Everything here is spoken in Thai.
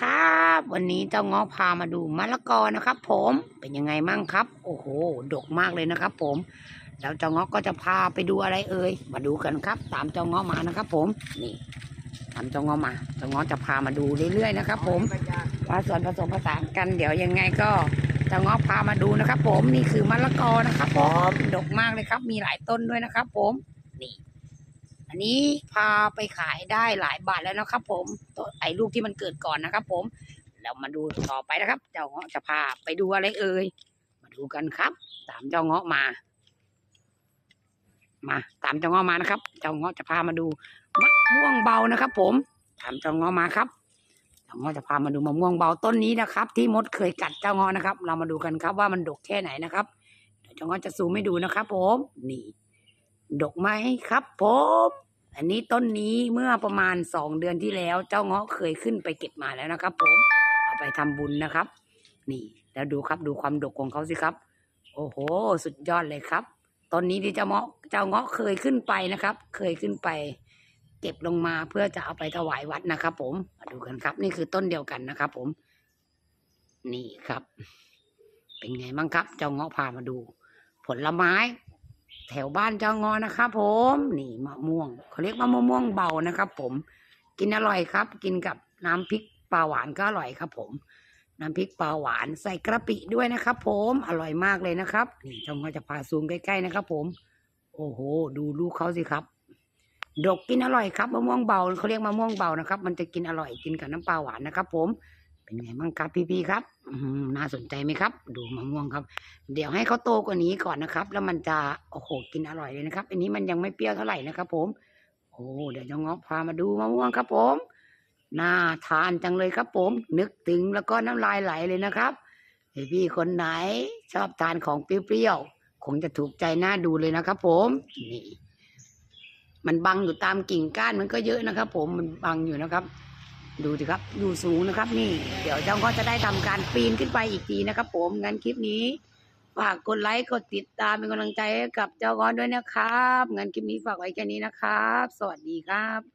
ครับ วันนี้เจ้างาะพามาดูมะละกอนะครับ ผมเป็นยังไงมั่งครับ โอ้โหดกมากเลยนะครับ ผมแล้วเจ้างาะก็จะพาไปดูอะไรเอ่ยมาดูกันครับ ตามเจ้างาะมานะครับ ผมนี่ตามเจ้างาะมาเจ้างาะจะพามาดูเรื่อยๆนะครับ ผมว่าส่วนผสมผสานกันเดี๋ยวยังไงก็เจ้างาะพามาดูนะครับ ผมนี่คือมะละกอนะครับ ผมดกมากเลยครับ มีหลายต้นด้วยนะครับ ผมนี่ อันนี้พาไปขายได้หลายบาทแล้วนะครับ ผมตัวไอ้ลูกที่มันเกิดก่อนนะครับ ผมแล้วมาดูต่อไปนะครับ เจ้าเงาะจะพาไปดูอะไรเอ่ย มาดูกันครับ ตามเจ้าเงาะมา มา ตามเจ้าเงาะมานะครับ เจ้าเงาะจะพามาดูมะม่วงเบานะครับ ผม ตามเจ้าเงาะมาครับเจ้าเงาะจะพามาดูมะม่วงเบาต้นนี้นะครับ ที่มดเคยกัดเจ้าเงาะนะครับ เรามาดูกันครับว่ามันดกแค่ไหนนะครับเดี๋ยวเจ้าเงาะจะซูมให้ดูนะครับ ผม นี่ ดกไหมครับผมอันนี้ต้นนี้เมื่อประมาณสองเดือนที่แล้ว เจ้าเงาะเคยขึ้นไปเก็บมาแล้วนะครับ ผมเอาไปทำบุญนะครับ นี่ แล้วดูครับดูความดกของเขาสิครับ โอ้โห สุดยอดเลยครับต้นนี้ที่เจ้าเงาะเจ้าเงาะเคยขึ้นไปนะครับ เคยขึ้นไป เก็บลงมาเพื่อจะเอาไปถวายวัดนะครับ ผมมาดูกันครับ นี่คือต้นเดียวกันนะครับ ผม นี่ครับ เป็นไงบ้างครับ เจ้าเงาะพามาดู ผลไม้ แถวบ้านเจ้างอนะครับผมนี่มะม่วงเขาเรียกว่ามะม่วงเบานะครับผมกินอร่อยครับ กินกับน้ำพริกปลาหวานก็อร่อยครับ ผม น้ำพริกปลาหวานใส่กระปิด้วยนะครับ ผมอร่อยมากเลยนะครับนี่เจ้างอจะพาซูมใกล้ๆนะครับ ผม โอ้โห ดูลูกเขาสิครับดกกินอร่อยครับมะม่วงเบาเขาเรียกมะม่วงเบานะครับ มันจะกินอร่อยกินกับน้ำปลาหวานนะครับ ผม เป็นไงบ้างครับพี่ๆครับน่าสนใจไหมครับ ดูมะม่วงครับ เดี๋ยวให้เขาโตกว่านี้ก่อนนะครับ แล้วมันจะโอ้โหกินอร่อยเลยนะครับ อันนี้มันยังไม่เปรี้ยวเท่าไหร่นะครับ ผม โอ้เดี๋ยวจะงอพามาดูมะม่วงครับ ผมน่าทานจังเลยครับ ผม นึกถึงแล้วก็น้ำลายไหลเลยนะครับพี่คนไหนชอบทานของเปรี้ยวๆคงจะถูกใจน่าดูเลยนะครับ ผมนี่มันบังอยู่ตามกิ่งก้านมันก็เยอะนะครับ ผมมันบังอยู่นะครับ ดูสิครับอยู่สูงนะครับ นี่ เดี๋ยวเจ้าก็จะได้ทำการปีนขึ้นไปอีกทีนะครับ ผมงั้นคลิปนี้ฝากกดไลค์กดติดตามเป็นกำลังใจให้กับเจ้าก้อนด้วยนะครับงั้นคลิปนี้ฝากไว้แค่นี้นะครับ สวัสดีครับ